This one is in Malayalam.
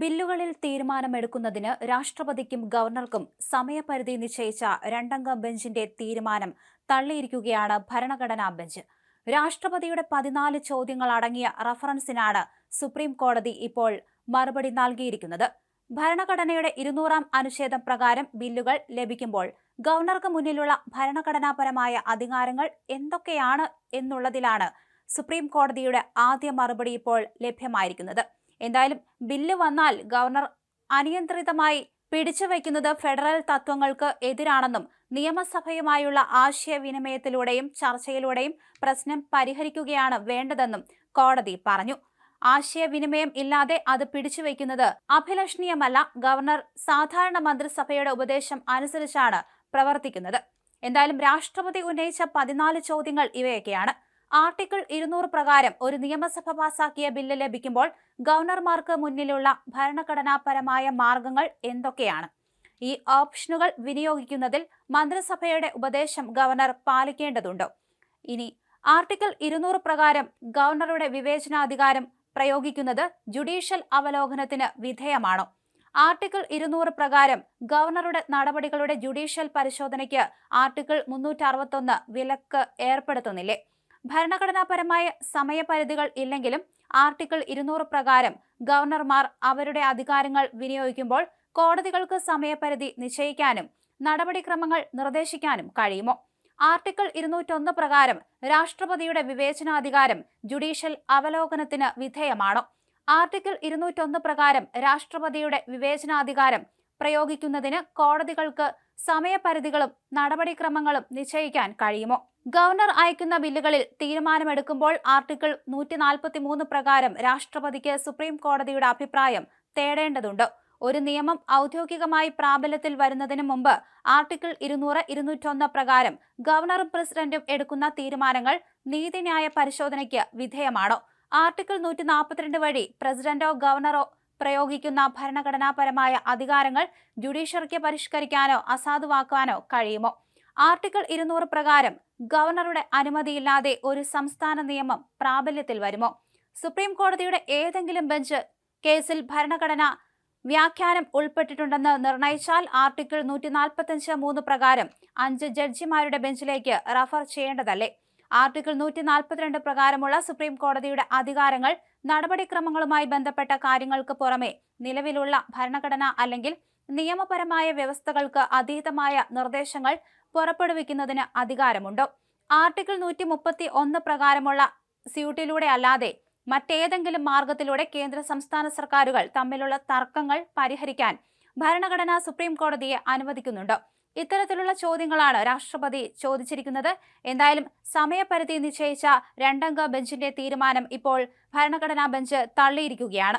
ബില്ലുകളിൽ തീരുമാനമെടുക്കുന്നതിന് രാഷ്ട്രപതിക്കും ഗവർണർക്കും സമയപരിധി നിശ്ചയിച്ച രണ്ടംഗ ബെഞ്ചിന്റെ തീരുമാനം തള്ളിയിരിക്കുകയാണ് ഭരണഘടനാ ബെഞ്ച്. രാഷ്ട്രപതിയുടെ പതിനാല് ചോദ്യങ്ങൾ അടങ്ങിയ റഫറൻസിനാണ് സുപ്രീം കോടതി ഇപ്പോൾ മറുപടി നൽകിയിരിക്കുന്നത്. ഭരണഘടനയുടെ ഇരുന്നൂറാം അനുച്ഛേദം പ്രകാരം ബില്ലുകൾ ലഭിക്കുമ്പോൾ ഗവർണർക്ക് മുന്നിലുള്ള ഭരണഘടനാപരമായ അധികാരങ്ങൾ എന്തൊക്കെയാണ് എന്നുള്ളതിലാണ് സുപ്രീം കോടതിയുടെ ആദ്യ മറുപടി ഇപ്പോൾ ലഭ്യമായിരിക്കുന്നത്. എന്തായാലും ബില്ല് വന്നാൽ ഗവർണർ അനിയന്ത്രിതമായി പിടിച്ചുവെക്കുന്നത് ഫെഡറൽ തത്വങ്ങൾക്ക് എതിരാണെന്നും നിയമസഭയുമായുള്ള ആശയവിനിമയത്തിലൂടെയും ചർച്ചയിലൂടെയും പ്രശ്നം പരിഹരിക്കുകയാണ് വേണ്ടതെന്നും കോടതി പറഞ്ഞു. ആശയവിനിമയം ഇല്ലാതെ അത് പിടിച്ചുവെക്കുന്നത് അഭിലഷണീയമല്ല ഗവർണർ സാധാരണ മന്ത്രിസഭയുടെ ഉപദേശം അനുസരിച്ചാണ് പ്രവർത്തിക്കുന്നത്. എന്തായാലും രാഷ്ട്രപതി ഉന്നയിച്ച പതിനാല് ചോദ്യങ്ങൾ ഇവയൊക്കെയാണ്. ആർട്ടിക്കിൾ ഇരുന്നൂറ് പ്രകാരം ഒരു നിയമസഭ പാസാക്കിയ ബില്ല് ലഭിക്കുമ്പോൾ ഗവർണർമാർക്ക് മുന്നിലുള്ള ഭരണഘടനാപരമായ മാർഗങ്ങൾ എന്തൊക്കെയാണ്? ഈ ഓപ്ഷനുകൾ വിനിയോഗിക്കുന്നതിൽ മന്ത്രിസഭയുടെ ഉപദേശം ഗവർണർ പാലിക്കേണ്ടതുണ്ടോ. ഇനി ആർട്ടിക്കിൾ ഇരുന്നൂറ് പ്രകാരം ഗവർണറുടെ വിവേചനാധികാരം പ്രയോഗിക്കുന്നത് ജുഡീഷ്യൽ അവലോകനത്തിന് വിധേയമാണോ? ആർട്ടിക്കിൾ ഇരുന്നൂറ് പ്രകാരം ഗവർണറുടെ നടപടികളുടെ ജുഡീഷ്യൽ പരിശോധനയ്ക്ക് ആർട്ടിക്കിൾ മുന്നൂറ്റി വിലക്ക് ഏർപ്പെടുത്തുന്നില്ലേ? ഭരണഘടനാപരമായ സമയപരിധികൾ ഇല്ലെങ്കിലും ആർട്ടിക്കിൾ ഇരുന്നൂറ് പ്രകാരം ഗവർണർമാർ അവരുടെ അധികാരങ്ങൾ വിനിയോഗിക്കുമ്പോൾ കോടതികൾക്ക് സമയപരിധി നിശ്ചയിക്കാനും നടപടിക്രമങ്ങൾ നിർദ്ദേശിക്കാനും കഴിയുമോ? ആർട്ടിക്കിൾ ഇരുന്നൂറ്റൊന്ന് പ്രകാരം രാഷ്ട്രപതിയുടെ വിവേചനാധികാരം ജുഡീഷ്യൽ അവലോകനത്തിന് വിധേയമാണോ? ആർട്ടിക്കിൾ ഇരുന്നൂറ്റൊന്ന് പ്രകാരം രാഷ്ട്രപതിയുടെ വിവേചനാധികാരം പ്രയോഗിക്കുന്നതിന് കോടതികൾക്ക് സമയപരിധികളും നടപടിക്രമങ്ങളും നിശ്ചയിക്കാൻ കഴിയുമോ? ഗവർണർ അയക്കുന്ന ബില്ലുകളിൽ തീരുമാനമെടുക്കുമ്പോൾ ആർട്ടിക്കിൾ നൂറ്റി നാൽപ്പത്തി മൂന്ന് പ്രകാരം രാഷ്ട്രപതിക്ക് സുപ്രീം കോടതിയുടെ അഭിപ്രായം തേടേണ്ടതുണ്ട്. ഒരു നിയമം ഔദ്യോഗികമായി പ്രാബല്യത്തിൽ വരുന്നതിന് മുമ്പ് ആർട്ടിക്കിൾ ഇരുന്നൂറ് ഇരുന്നൂറ്റൊന്ന് പ്രകാരം ഗവർണറും പ്രസിഡന്റും എടുക്കുന്ന തീരുമാനങ്ങൾ നീതിന്യായ പരിശോധനയ്ക്ക് വിധേയമാണോ? ആർട്ടിക്കിൾ നൂറ്റി നാൽപ്പത്തിരണ്ട് വഴി പ്രസിഡന്റോ ഗവർണറോ പ്രയോഗിക്കുന്ന ഭരണഘടനാപരമായ അധികാരങ്ങൾ ജുഡീഷ്യറിക്ക് പരിഷ്കരിക്കാനോ അസാധുവാക്കാനോ കഴിയുമോ? ആർട്ടിക്കിൾ ഇരുന്നൂറ് പ്രകാരം ഗവർണറുടെ അനുമതിയില്ലാതെ ഒരു സംസ്ഥാന നിയമം പ്രാബല്യത്തിൽ വരുമോ? സുപ്രീം കോടതിയുടെ ഏതെങ്കിലും ബെഞ്ച് കേസിൽ ഭരണഘടന വ്യാഖ്യാനം ഉൾപ്പെട്ടിട്ടുണ്ടെന്ന് നിർണയിച്ചാൽ ആർട്ടിക്കിൾ നൂറ്റി നാൽപ്പത്തഞ്ച് മൂന്ന് പ്രകാരം അഞ്ച് ജഡ്ജിമാരുടെ ബെഞ്ചിലേക്ക് റഫർ ചെയ്യേണ്ടതല്ലേ? ആർട്ടിക്കിൾ നൂറ്റി നാൽപ്പത്തിരണ്ട് പ്രകാരമുള്ള സുപ്രീം കോടതിയുടെ അധികാരങ്ങൾ നടപടിക്രമങ്ങളുമായി ബന്ധപ്പെട്ട കാര്യങ്ങൾക്ക് പുറമെ നിലവിലുള്ള ഭരണഘടന അല്ലെങ്കിൽ നിയമപരമായ വ്യവസ്ഥകൾക്ക് അതീതമായ നിർദ്ദേശങ്ങൾ പുറപ്പെടുവിക്കുന്നതിന് അധികാരമുണ്ടോ? ആർട്ടിക്കിൾ നൂറ്റി മുപ്പത്തി ഒന്ന് പ്രകാരമുള്ള സ്യൂട്ടിലൂടെ അല്ലാതെ മറ്റേതെങ്കിലും മാർഗത്തിലൂടെ കേന്ദ്ര സംസ്ഥാന സർക്കാരുകൾ തമ്മിലുള്ള തർക്കങ്ങൾ പരിഹരിക്കാൻ ഭരണഘടന സുപ്രീം കോടതിയെ അനുവദിക്കുന്നുണ്ടോ? ഇത്തരത്തിലുള്ള ചോദ്യങ്ങളാണ് രാഷ്ട്രപതി ചോദിച്ചിരിക്കുന്നത്. എന്തായാലും സമയപരിധി നിശ്ചയിച്ച രണ്ടംഗ ബെഞ്ചിന്റെ തീരുമാനം ഇപ്പോൾ ഭരണഘടനാ ബെഞ്ച് തള്ളിയിരിക്കുകയാണ്.